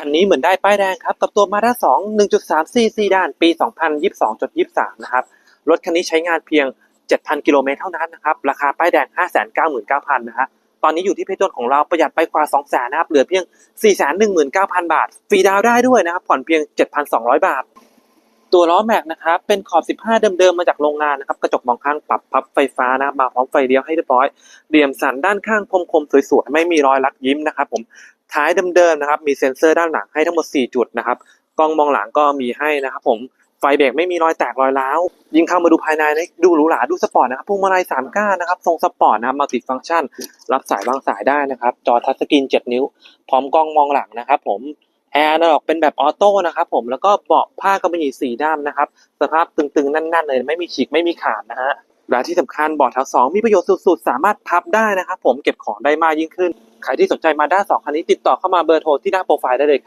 คันนี้เหมือนได้ป้ายแดงครับ กับตัว Mazda 2 1.3 cc ด้านปี 2022.23 นะครับ รถคันนี้ใช้งานเพียง 7,000 กิโลเมตรเท่านั้นนะครับ ราคาป้ายแดง 599,000 นะฮะ ตอนนี้อยู่ที่เพจต้นของเราประหยัดไปกว่า 200,000 นะครับ เหลือเพียง 419,000 บาท ฟรีดาวได้ด้วยนะครับ ผ่อนเพียง 7,200 บาท ตัวล้อแม็กนะครับ เป็นขอบ 15 เดิมๆ มาจากโรงงานนะครับ กระจกมองข้างปรับพับไฟฟ้านะมาพร้อมไฟเลี้ยวให้เรียบร้อยเหลี่ยมสันด้านข้างคมๆ สวยๆ ไม่มีรอยลักยิ้มนะครับผม ท้ายเดิมๆนะครับ มีเซ็นเซอร์ด้านหลังให้ทั้งหมด 4 จุดนะครับกล้องมองหลังก็มีให้นะครับ ผมไฟเบรกไม่มีรอยแตกรอยร้าว ยิงเข้ามาดูภายในนะดูหรูหราดูสปอร์ตนะครับพวงมาลัย3ก้านนะครับทรงสปอร์ตนะครับมัลติฟังก์ชัน รับสายวางสายได้นะครับ จอทัชสกรีน 7 นิ้ว พร้อมกล้องมองหลังนะครับผมแอร์ออกเป็นแบบออโต้นะครับผมแล้วก็เบาะผ้ากำมะหยี่สีด้านนะครับ สภาพตึงๆ แน่นๆเลยไม่มีฉีกไม่มีขาดนะฮะและที่สำคัญเบาะแถวสองมีประโยชน์สุดๆ สามารถพับได้นะครับผมเก็บของได้มากยิ่งขึ้น ใครที่สนใจมาด้าสองคันนี้ติดต่อเข้ามาเบอร์โทรที่หน้าโปรไฟล์ได้เลย